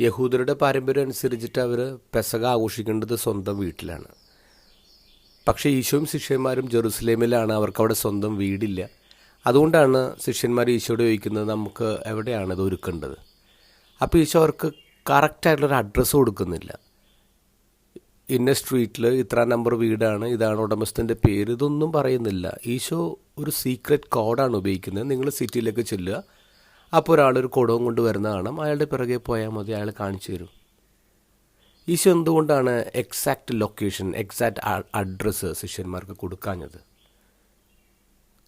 യഹൂദരുടെ പാരമ്പര്യം അനുസരിച്ചിട്ട് അവർ പെസക ആഘോഷിക്കേണ്ടത് സ്വന്തം വീട്ടിലാണ്. പക്ഷേ ഈശോയും ശിഷ്യന്മാരും ജെറുസലേമിലാണ് അവർക്ക് അവിടെ സ്വന്തം വീടില്ല. അതുകൊണ്ടാണ് ശിഷ്യന്മാർ ഈശോയോട് ചോദിക്കുന്നത് നമുക്ക് എവിടെയാണ് ഇത് ഒരുക്കേണ്ടത്? അപ്പോൾ ഈശോ അവർക്ക് കറക്റ്റായിട്ടുള്ളൊരു അഡ്രസ്സ് കൊടുക്കുന്നില്ല. ഇന്ന സ്ട്രീറ്റിൽ ഇത്ര നമ്പർ വീടാണ് ഇതാണ് ഉടമസ്ഥന്റെ പേര് ഇതൊന്നും പറയുന്നില്ല. ഈശോ ഒരു സീക്രറ്റ് കോഡാണ് ഉപയോഗിക്കുന്നത്. നിങ്ങൾ സിറ്റിയിലേക്ക് ചെല്ലുക. അപ്പോൾ ഒരാളൊരു കുടവും കൊണ്ട് വരുന്ന കാണാം. അയാളുടെ പിറകെ പോയാൽ മതി അയാൾ കാണിച്ചു തരും. ഈശോ എന്തുകൊണ്ടാണ് എക്സാക്റ്റ് ലൊക്കേഷൻ എക്സാക്റ്റ് അഡ്രസ്സ് ശിഷ്യന്മാർക്ക് കൊടുക്കാഞ്ഞത്?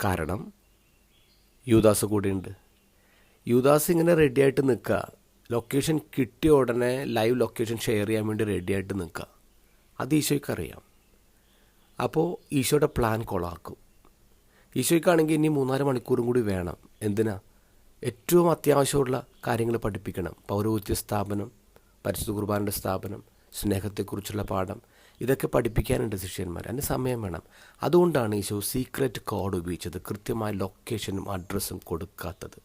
കാരണം യൂദാസ് കൂടെയുണ്ട്. യൂദാസ് ഇങ്ങനെ റെഡിയായിട്ട് നിൽക്കുക. ലൊക്കേഷൻ കിട്ടിയ ഉടനെ ലൈവ് ലൊക്കേഷൻ ഷെയർ ചെയ്യാൻ വേണ്ടി റെഡിയായിട്ട് നിൽക്കുക. അത് ഈശോയ്ക്ക് അറിയാം അപ്പോൾ ഈശോയുടെ പ്ലാൻ കൊളാക്കും. ഈശോയ്ക്കാണെങ്കിൽ ഇനി മൂന്നാൽ മണിക്കൂറും കൂടി വേണം. എന്തിനാ? ഏറ്റവും അത്യാവശ്യമുള്ള കാര്യങ്ങൾ പഠിപ്പിക്കണം. പൗരോഹിത്യ സ്ഥാപനം പരിശുദ്ധ കുർബാനയുടെ സ്ഥാപനം സ്നേഹത്തെക്കുറിച്ചുള്ള പാഠം ഇതൊക്കെ പഠിപ്പിക്കാനുണ്ട് ശിഷ്യന്മാർ. അതിന് സമയം വേണം. അതുകൊണ്ടാണ് ഈശോ സീക്രറ്റ് കോഡ് ഉപയോഗിച്ചത്. കൃത്യമായ ലൊക്കേഷനും അഡ്രസ്സും കൊടുക്കാത്തത്.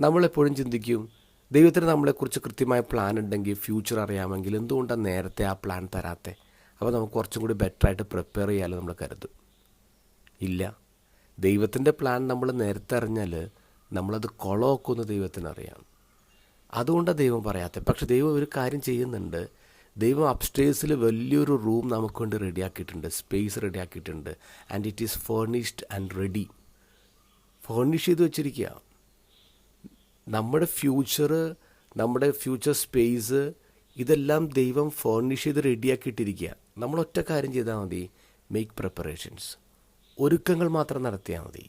നമ്മളെപ്പോഴും ചിന്തിക്കും ദൈവത്തിന് നമ്മളെക്കുറിച്ച് കൃത്യമായ പ്ലാൻ ഉണ്ടെങ്കിൽ ഫ്യൂച്ചർ അറിയാമെങ്കിൽ എന്തുകൊണ്ടാണ് നേരത്തെ ആ പ്ലാൻ തരാത്തെ? അപ്പോൾ നമുക്ക് കുറച്ചും കൂടി ബെറ്ററായിട്ട് പ്രിപ്പയർ ചെയ്യാമല്ലോ നമ്മൾ കരുതും. ഇല്ല. ദൈവത്തിന്റെ പ്ലാൻ നമ്മൾ നേരത്തെ അറിഞ്ഞാൽ നമ്മളത് കൊളോക്കുന്ന ദൈവത്തിനറിയാം അതുകൊണ്ടാണ് ദൈവം പറയാത്തത് പക്ഷെ ദൈവം ഒരു കാര്യം ചെയ്യുന്നുണ്ട്. ദൈവം അപ്സ്റ്റേഴ്സിൽ വലിയൊരു റൂം നമുക്ക് വേണ്ടി റെഡിയാക്കിയിട്ടുണ്ട് സ്പേസ് റെഡിയാക്കിയിട്ടുണ്ട് and it is furnished and ready furnish ചെയ്ത് വെച്ചിരിക്കുക. നമ്മുടെ ഫ്യൂച്ചർ നമ്മുടെ ഫ്യൂച്ചർ സ്പേസ് ഇതെല്ലാം ദൈവം ഫേർണിഷ് ചെയ്ത് റെഡിയാക്കിയിട്ടിരിക്കുക നമ്മൾ ഒറ്റ കാര്യം ചെയ്താൽ മതി മേക്ക് പ്രിപ്പറേഷൻസ് ഒരുക്കങ്ങൾ മാത്രം നടത്തിയാൽ മതി.